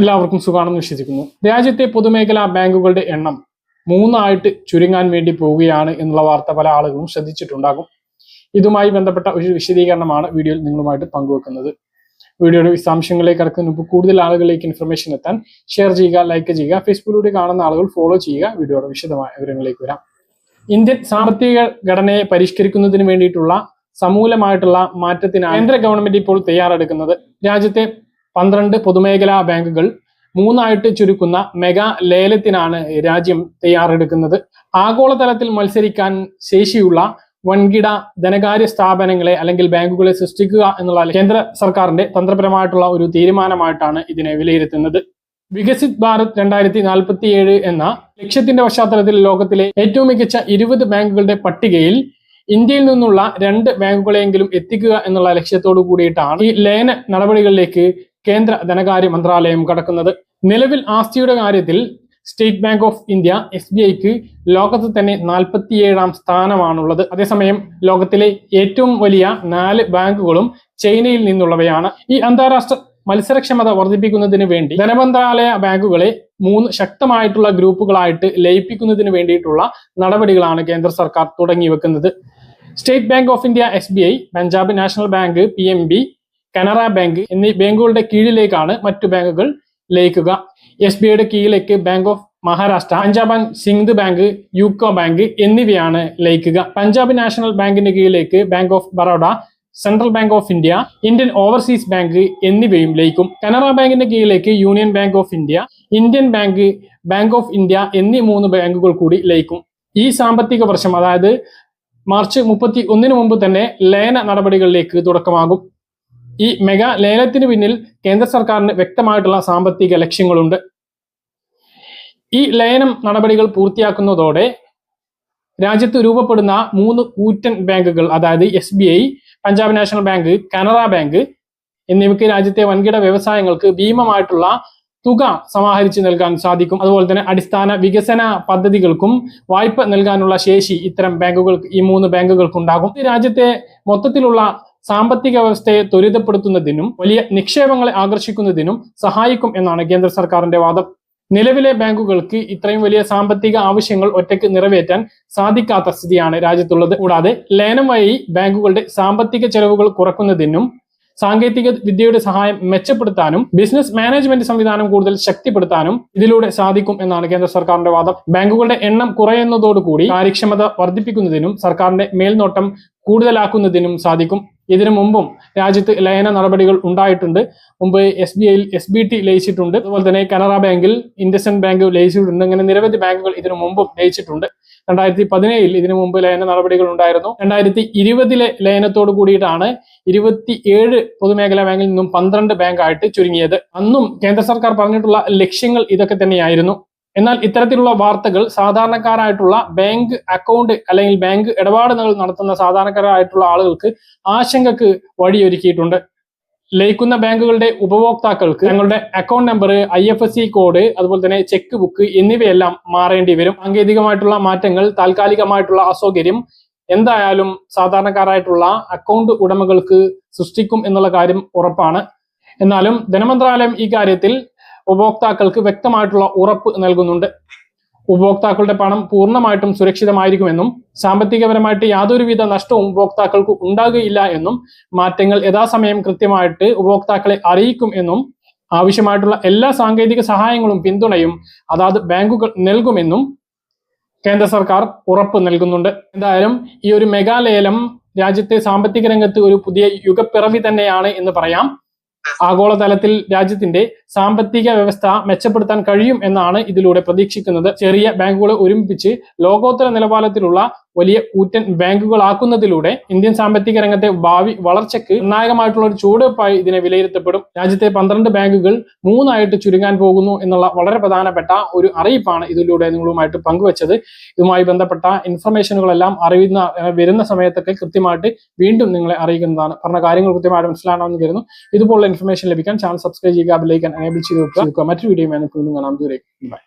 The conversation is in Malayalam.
എല്ലാവർക്കും സുഖാണെന്ന് വിശ്വസിക്കുന്നു. രാജ്യത്തെ പൊതുമേഖലാ ബാങ്കുകളുടെ എണ്ണം മൂന്നായിട്ട് ചുരുങ്ങാൻ വേണ്ടി പോവുകയാണ് എന്നുള്ള വാർത്ത പല ആളുകളും ശ്രദ്ധിച്ചിട്ടുണ്ടാകും. ഇതുമായി ബന്ധപ്പെട്ട ഒരു വിശദീകരണമാണ് വീഡിയോയിൽ നിങ്ങളുമായിട്ട് പങ്കുവെക്കുന്നത്. വീഡിയോയുടെ വിശദാംശങ്ങളിലേക്ക് കടക്കുന്ന കൂടുതൽ ആളുകളിലേക്ക് ഇൻഫർമേഷൻ എത്താൻ ഷെയർ ചെയ്യുക ലൈക്ക് ചെയ്യുക ഫേസ്ബുക്കിലൂടെ കാണുന്ന ആളുകൾ ഫോളോ ചെയ്യുക. വീഡിയോയുടെ വിശദമായ വിവരങ്ങളിലേക്ക് വരാം. ഇന്ത്യൻ സാമ്പത്തിക ഘടനയെ പരിഷ്കരിക്കുന്നതിന് വേണ്ടിയിട്ടുള്ള സമൂലമായിട്ടുള്ള മാറ്റത്തിനാണ് കേന്ദ്ര ഗവൺമെന്റ് ഇപ്പോൾ തയ്യാറെടുക്കുന്നത്. രാജ്യത്തെ പന്ത്രണ്ട് പൊതുമേഖലാ ബാങ്കുകൾ മൂന്നായിട്ട് ചുരുക്കുന്ന മെഗാ ലേലത്തിനാണ് രാജ്യം തയ്യാറെടുക്കുന്നത്. ആഗോളതലത്തിൽ മത്സരിക്കാൻ ശേഷിയുള്ള വൻകിട ധനകാര്യ സ്ഥാപനങ്ങളെ അല്ലെങ്കിൽ ബാങ്കുകളെ സൃഷ്ടിക്കുക എന്നുള്ള കേന്ദ്ര സർക്കാരിന്റെ തന്ത്രപരമായിട്ടുള്ള ഒരു തീരുമാനമായിട്ടാണ് ഇതിനെ വിലയിരുത്തുന്നത്. വികസിത് ഭാരത് രണ്ടായിരത്തി നാൽപ്പത്തി ഏഴ് എന്ന ലക്ഷ്യത്തിന്റെ പശ്ചാത്തലത്തിൽ ലോകത്തിലെ ഏറ്റവും മികച്ച ഇരുപത് ബാങ്കുകളുടെ പട്ടികയിൽ ഇന്ത്യയിൽ നിന്നുള്ള രണ്ട് ബാങ്കുകളെങ്കിലും എത്തിക്കുക എന്നുള്ള ലക്ഷ്യത്തോടു കൂടിയിട്ടാണ് ഈ ലയന നടപടികളിലേക്ക് കേന്ദ്ര ധനകാര്യ മന്ത്രാലയം കടക്കുന്നത്. നിലവിൽ ആസ്തിയുടെ കാര്യത്തിൽ State Bank of India S B ഐക്ക് ലോകത്ത് തന്നെ നാൽപ്പത്തിയേഴാം സ്ഥാനമാണുള്ളത്. അതേസമയം ലോകത്തിലെ ഏറ്റവും വലിയ നാല് ബാങ്കുകളും ചൈനയിൽ നിന്നുള്ളവയാണ്. ഈ അന്താരാഷ്ട്ര മത്സരക്ഷമത വർദ്ധിപ്പിക്കുന്നതിന് വേണ്ടി ധനമന്ത്രാലയ ബാങ്കുകളെ മൂന്ന് ശക്തമായിട്ടുള്ള ഗ്രൂപ്പുകളായിട്ട് ലയിപ്പിക്കുന്നതിന് വേണ്ടിയിട്ടുള്ള നടപടികളാണ് കേന്ദ്ര സർക്കാർ തുടങ്ങി വെക്കുന്നത് state bank of India S B I Punjab national bank P N B Canara bank എന്നീ ബാങ്കുകളുടെ കീഴിലേക്കാണ് മറ്റു ബാങ്കുകൾ ലയിക്കുക. എസ് ബി ഐയുടെ കീഴിലേക്ക് bank of Maharashtra Punjab and Sind bank UCO bank എന്നിവയാണ് ലയിക്കുക. പഞ്ചാബ് നാഷണൽ ബാങ്കിന്റെ കീഴിലേക്ക് bank of Baroda central bank of India Indian overseas bank എന്നിവയും ലയിക്കും. കനറ ബാങ്കിന്റെ കീഴിലേക്ക് union bank of India Indian bank bank of India എന്നീ മൂന്ന് ബാങ്കുകൾ കൂടി ലയിക്കും. ഈ സാമ്പത്തിക വർഷം അതായത് മാർച്ച് മുപ്പത്തി ഒന്നിന് മുമ്പ് തന്നെ ലയന നടപടികളിലേക്ക് തുടക്കമാകും. ഈ മെഗാ ലേലത്തിന് പിന്നിൽ കേന്ദ്ര സർക്കാരിന് വ്യക്തമായിട്ടുള്ള സാമ്പത്തിക ലക്ഷ്യങ്ങളുണ്ട്. ഈ ലയനം നടപടികൾ പൂർത്തിയാക്കുന്നതോടെ രാജ്യത്ത് രൂപപ്പെടുന്ന മൂന്ന് കൂറ്റൻ ബാങ്കുകൾ അതായത് S B I Punjab national bank Canara bank എന്നിവയ്ക്ക് രാജ്യത്തെ വൻകിട വ്യവസായങ്ങൾക്ക് ഭീമമായിട്ടുള്ള തുക സമാഹരിച്ചു നൽകാൻ സാധിക്കും. അതുപോലെ തന്നെ അടിസ്ഥാന വികസന പദ്ധതികൾക്കും വായ്പ നൽകാനുള്ള ശേഷി ഇത്തരം ബാങ്കുകൾക്ക് ഈ മൂന്ന് ബാങ്കുകൾക്ക് ഉണ്ടാകും രാജ്യത്തെ മൊത്തത്തിലുള്ള സാമ്പത്തിക വ്യവസ്ഥയെ ത്വരിതപ്പെടുത്തുന്നതിനും വലിയ നിക്ഷേപങ്ങളെ ആകർഷിക്കുന്നതിനും സഹായിക്കും എന്നാണ് കേന്ദ്ര സർക്കാരിന്റെ വാദം. നിലവിലെ ബാങ്കുകൾക്ക് ഇത്രയും വലിയ സാമ്പത്തിക ആവശ്യങ്ങൾ ഒറ്റയ്ക്ക് നിറവേറ്റാൻ സാധിക്കാത്ത സ്ഥിതിയാണ് രാജ്യത്തുള്ളത്. കൂടാതെ ലയനം വഴി ബാങ്കുകളുടെ സാമ്പത്തിക ചെലവുകൾ കുറക്കുന്നതിനും സാങ്കേതിക വിദ്യയുടെ സഹായം മെച്ചപ്പെടുത്താനും ബിസിനസ് മാനേജ്മെന്റ് സംവിധാനം കൂടുതൽ ശക്തിപ്പെടുത്താനും ഇതിലൂടെ സാധിക്കും എന്നാണ് കേന്ദ്ര സർക്കാരിന്റെ വാദം. ബാങ്കുകളുടെ എണ്ണം കുറയുന്നതോടുകൂടി കാര്യക്ഷമത വർദ്ധിപ്പിക്കുന്നതിനും സർക്കാരിന്റെ മേൽനോട്ടം കൂടുതലാക്കുന്നതിനും സാധിക്കും. ഇതിനു മുമ്പും രാജ്യത്ത് ലയന നടപടികൾ ഉണ്ടായിട്ടുണ്ട്. മുമ്പ് എസ് ബി ഐയിൽ എസ് ബി ടി ലയിച്ചിട്ടുണ്ട്. അതുപോലെ തന്നെ കനറ ബാങ്കിൽ ഇൻഡസ്ഇൻഡ് ബാങ്ക് ലയിച്ചിട്ടുണ്ട്. അങ്ങനെ നിരവധി ബാങ്കുകൾ ഇതിനു മുമ്പും ലയിച്ചിട്ടുണ്ട്. രണ്ടായിരത്തി പതിനേഴിൽ ഇതിനു മുമ്പ് ലയന നടപടികൾ ഉണ്ടായിരുന്നു. രണ്ടായിരത്തി ഇരുപതിലെ ലയനത്തോട് കൂടിയിട്ടാണ് ഇരുപത്തി ഏഴ് പൊതുമേഖലാ ബാങ്കിൽ നിന്നും പന്ത്രണ്ട് ബാങ്കായിട്ട് ചുരുങ്ങിയത്. അന്നും കേന്ദ്ര സർക്കാർ പറഞ്ഞിട്ടുള്ള ലക്ഷ്യങ്ങൾ ഇതൊക്കെ തന്നെയായിരുന്നു. എന്നാൽ ഇത്തരത്തിലുള്ള വാർത്തകൾ സാധാരണക്കാരായിട്ടുള്ള ബാങ്ക് അക്കൗണ്ട് അല്ലെങ്കിൽ ബാങ്ക് ഇടപാടുകൾ നടത്തുന്ന സാധാരണക്കാരായിട്ടുള്ള ആളുകൾക്ക് ആശങ്കക്ക് വഴിയൊരുക്കിയിട്ടുണ്ട്. ലയിക്കുന്ന ബാങ്കുകളുടെ ഉപഭോക്താക്കൾക്ക് തങ്ങളുടെ account number I F S C code അതുപോലെ തന്നെ ചെക്ക് ബുക്ക് എന്നിവയെല്ലാം മാറേണ്ടി വരും. സാങ്കേതികമായിട്ടുള്ള മാറ്റങ്ങൾ താൽക്കാലികമായിട്ടുള്ള അസൗകര്യം എന്തായാലും സാധാരണക്കാരായിട്ടുള്ള അക്കൗണ്ട് ഉടമകൾക്ക് സൃഷ്ടിക്കും എന്നുള്ള കാര്യം ഉറപ്പാണ്. എന്നാലും ധനമന്ത്രാലയം ഈ കാര്യത്തിൽ ഉപഭോക്താക്കൾക്ക് വ്യക്തമായിട്ടുള്ള ഉറപ്പ് നൽകുന്നുണ്ട്. ഉപഭോക്താക്കളുടെ പണം പൂർണമായിട്ടും സുരക്ഷിതമായിരിക്കുമെന്നും സാമ്പത്തികപരമായിട്ട് യാതൊരുവിധ നഷ്ടവും ഉപഭോക്താക്കൾക്ക് ഉണ്ടാകുകയില്ല എന്നും മാറ്റങ്ങൾ യഥാസമയം കൃത്യമായിട്ട് ഉപഭോക്താക്കളെ അറിയിക്കും എന്നും ആവശ്യമായിട്ടുള്ള എല്ലാ സാങ്കേതിക സഹായങ്ങളും പിന്തുണയും അതാത് ബാങ്കുകൾ നൽകുമെന്നും കേന്ദ്ര സർക്കാർ ഉറപ്പ് നൽകുന്നുണ്ട്. എന്തായാലും ഈ ഒരു മെഗാലേലം രാജ്യത്തെ സാമ്പത്തിക രംഗത്ത് ഒരു പുതിയ യുഗപ്പിറവി തന്നെയാണ് എന്ന് പറയാം. ആഗോളതലത്തിൽ രാജ്യത്തിന്റെ സാമ്പത്തിക വ്യവസ്ഥ മെച്ചപ്പെടുത്താൻ കഴിയും എന്നാണ് ഇതിലൂടെ പ്രതീക്ഷിക്കുന്നത്. ചെറിയ ബാങ്കുകളെ ഒരുമിപ്പിച്ച് ലോകോത്തര നിലവാരത്തിലുള്ള വലിയ കൂറ്റൻ ബാങ്കുകളാക്കുന്നതിലൂടെ ഇന്ത്യൻ സാമ്പത്തിക രംഗത്തെ ഭാവി വളർച്ചയ്ക്ക് നിർണായകമായിട്ടുള്ള ഒരു ചുവടുവെപ്പായി ഇതിനെ വിലയിരുത്തപ്പെടും. രാജ്യത്തെ പന്ത്രണ്ട് ബാങ്കുകൾ മൂന്നായിട്ട് ചുരുങ്ങാൻ പോകുന്നു എന്നുള്ള വളരെ പ്രധാനപ്പെട്ട ഒരു അറിയിപ്പാണ് ഇതിലൂടെ നിങ്ങളുമായിട്ട് പങ്കുവച്ചത്. ഇതുമായി ബന്ധപ്പെട്ട ഇൻഫർമേഷനുകളെല്ലാം അറിയുന്ന വരുന്ന സമയത്തൊക്കെ കൃത്യമായിട്ട് വീണ്ടും നിങ്ങളെ അറിയിക്കുന്നതാണ്. പറഞ്ഞ കാര്യങ്ങൾ കൃത്യമായിട്ട് മനസ്സിലാണെന്ന് കരുതുന്നു. ഇതുപോലുള്ള ഇൻഫർമേഷൻ ലഭിക്കാൻ ചാനൽ സബ്സ്ക്രൈബ് ചെയ്യുക ബെല്ലൈക്കൻ എനേബിൾ ചെയ്ത് വെക്കുക. മറ്റൊരു വീഡിയോ കാണാം. ദൂരേക്ക് ബൈ